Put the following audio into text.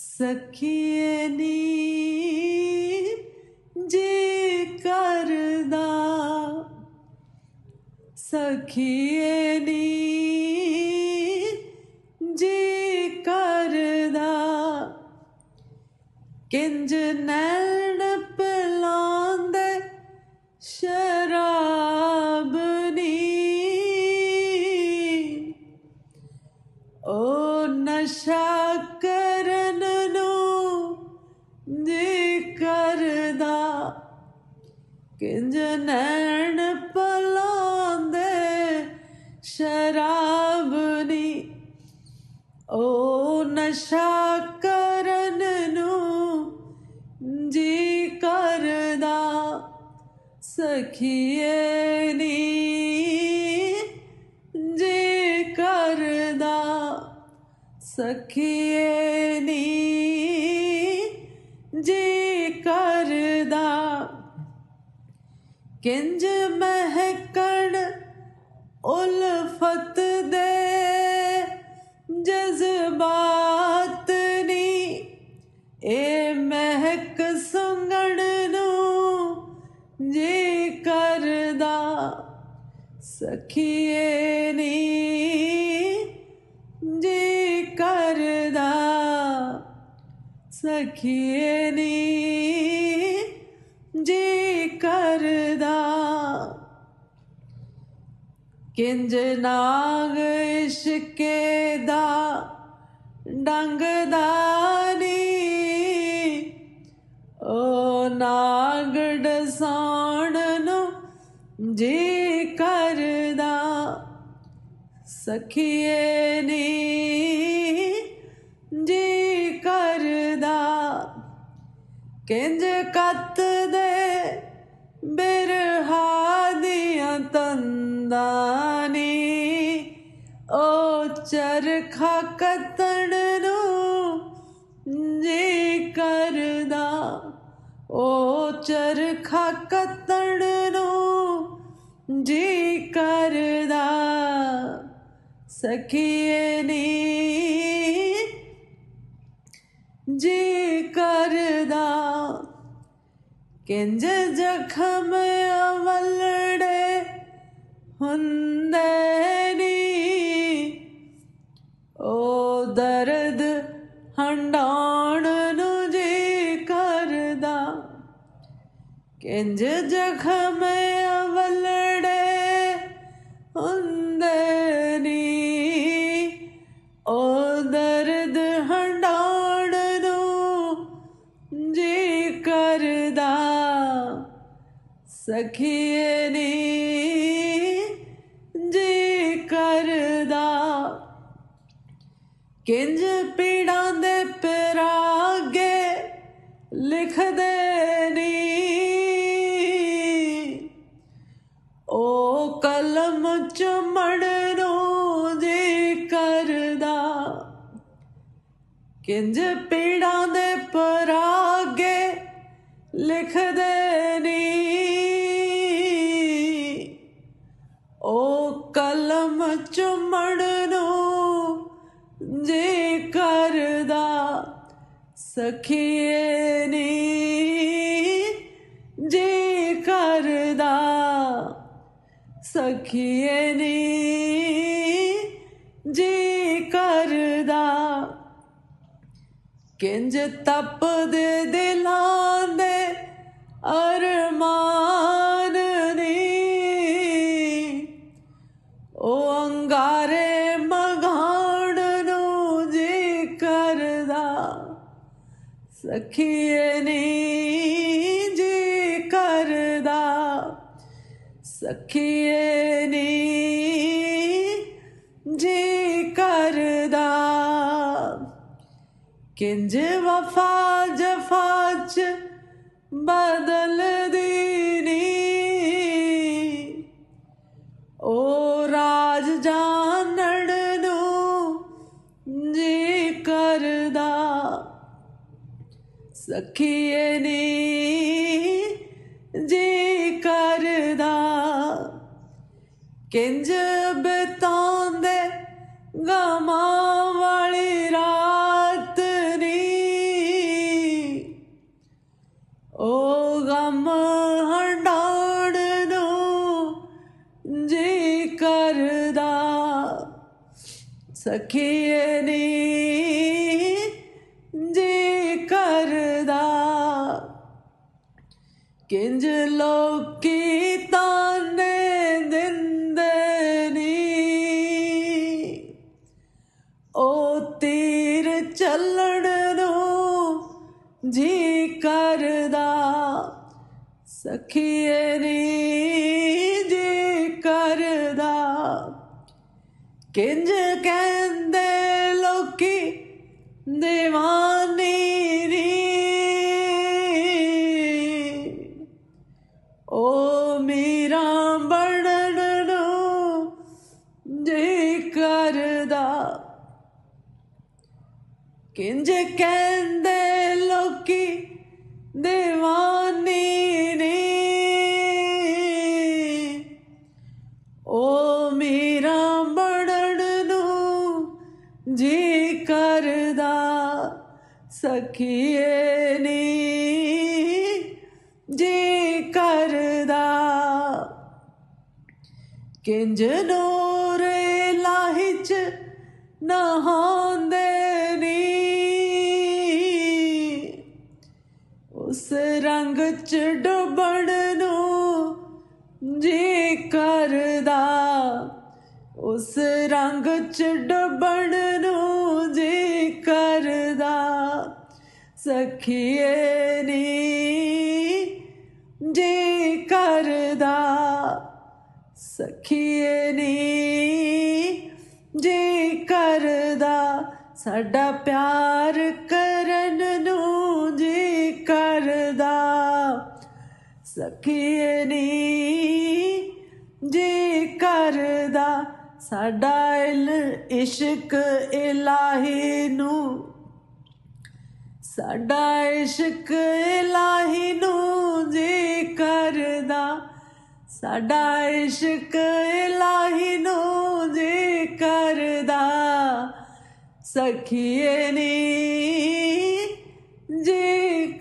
ਸਖੀਏ ਨੀ ਜੇ ਕਰਦਾ। ਸਖੀਏ ਨੀ ਜੇ ਕਰਦਾ। ਕਿੰਜ ਨੈਣ ਪਲਾਂਦੇ ਸ਼ਰਾਬ ਨੀ। ਓ ਨਸ਼ਾ ਕਿੰਜ ਨੈਣ ਪਲਾਂਦੇ ਸ਼ਰਾਬ ਨੀ। ਓ ਨਸ਼ਾ ਕਰਨ ਨੂੰ ਜੀ ਕਰਦਾ, ਸਖੀਏ ਨੀ। ਜੀ ਕਰਦਾ, ਸਖੀਏ ਨੀ। ਜੀ ਕਰਦਾ। ਕਿੰਜ ਮਹਿਕਣ ਉਲਫਤ ਦੇ? ਜਜ਼ਬਾਤ ਨੀ। ਇਹ ਮਹਿਕ ਸੰਗਣ ਨੂੰ ਜੇ ਕਰਦਾ ਸਖੀਏ ਨੀ। ਜੀ ਕਰਦਾ ਸਖੀਏ ਨੀ। ਜੇ ਕਰਦਾ। ਕਿੰਜ ਨਾਗ ਇਸ਼ਕੇ ਦਾ ਡੰਗਦਾ ਨੀ। ਓ ਨਾਗ ਡਸਾਣ ਨੂੰ ਜੀ ਕਰਦਾ। ਸਖੀਏ ਨੀ ਜੀ ਕਰਦਾ। ਕਿੰਜ ਕੱਤ ਬਿਰਹਾ ਦੀਆਂ ਤੰਦਾਂ ਨੀ ਓ ਚਰਖਾ ਕੱਤਣ ਨੂੰ ਜੀ ਕਰਦਾ, ਓ ਚਰਖਾ ਕੱਤਣ ਨੂੰ ਜੀ ਕਰਦਾ। ਸਖੀਏ ਨੀ ਜੀ ਕਰਦਾ। ਕਿੰਜ ਜ਼ਖਮ ਅਵਲੜੇ ਹੁੰਦੇ ਨੀ ਓ ਦਰਦ ਹੰਡਾਉਣ ਨੂੰ ਜੀ ਸਖੀਏ ਨੀ ਜੀ ਕਰਦਾ। ਕਿੰਜ ਪੀੜਾਂ ਦੇ ਪਰਾਗੇ ਲਿਖਦੇ ਨੀ। ਉਹ ਕਲਮ ਚਮੜ ਨੂੰ ਜੀ ਕਰਦਾ। ਕਿੰਜ ਪੀੜਾਂ ਦੇ ਪਰਾਗੇ ਲਿਖਦੇ ਨੀ ਓ ਕਲਮ ਚੁੰਮਣ ਨੂੰ ਜੀ ਕਰਦਾ ਸਖੀਏ ਨੀ, ਜੀ ਕਰਦਾ ਸਖੀਏ ਨੀ, ਜੀ ਕਰਦਾ ਕਿੰਜ ਤਪਦੇ ਦਿਲਾਂ ਦੇ ਅਰਮਾਨ ਸਖੀਏ ਨੀ ਜੀ ਕਰਦਾ ਸਖੀਏ ਨੀ ਜੀ ਕਰਦਾ। ਕਿੰਜ ਵਫਾ ਜਫਾ ਚ ਬਦਲਦੀ ਸਖੀਏ ਨੇ ਜੇ ਕਰਦਾ। ਕਿੰਜ ਬਤਾਉਂਦੇ ਗਮਾਂ ਵਾਲੀ ਰਾਤ ਨੀ। ਓ ਗਮ ਹੰਡਾੜ ਨੂੰ ਜੇ ਕਰਦਾ। ਸਖੀਏ ਨੀ ਕਿੰਜ ਲੋਕੀ ਤਾਨੇ ਦਿੰਦੇ ਨੀ? ਉਹ ਤੀਰ ਚੱਲਣ ਨੂੰ ਜੀ ਕਰਦਾ, ਸਖੀਏ ਨੀ ਜੀ ਕਰਦਾ। ਕਿੰਜ ਕਹਿੰਦੇ ਲੋਕੀ دیਵਾਨੀ ਕਿੰਜ ਕਹਿੰਦੇ ਲੋਕੀ دیਵਾਨੀ ਨੀ? ਓ ਮੇਰਾ ਬਣਨ ਨੂੰ ਜੀ ਕਰਦਾ ਸਖੀਏ ਨੀ। ਜੀ ਕਰਦਾ ਕਿੰਜ ਨੂੰ ਨਹਾਉਂਦੇ ਨੀ। ਉਸ ਰੰਗ ਚ ਡੁੱਬਣ ਨੂੰ ਜੀ ਕਰਦਾ। ਉਸ ਰੰਗ ਚ ਡੁੱਬਣ ਨੂੰ ਜੀ ਕਰਦਾ। ਸਖੀਏ ਨੀ ਜੀ ਕਰਦਾ। ਸਖੀਏ ਨੀ ਜੇ ਕਰਦਾ ਸਾਡਾ ਪਿਆਰ ਕਰਨ ਨੂੰ ਜੇ ਕਰਦਾ ਸਖੀਏ ਨੀ ਜੇ ਕਰਦਾ ਸਾਡਾ ਇਲ ਇਸ਼ਕ ਇਲਾਹੀ ਨੂੰ, ਸਾਡਾ ਇਸ਼ਕ ਇਲਾਹੀ ਨੂੰ ਜੇ ਕਰਦਾ ਸਾਡਾ ਇਸ਼ਕ ਇਲਾਹੀ ਨੂੰ ਜੀ ਕਰਦਾ ਸਖੀਏ ਨੀ ਜੀ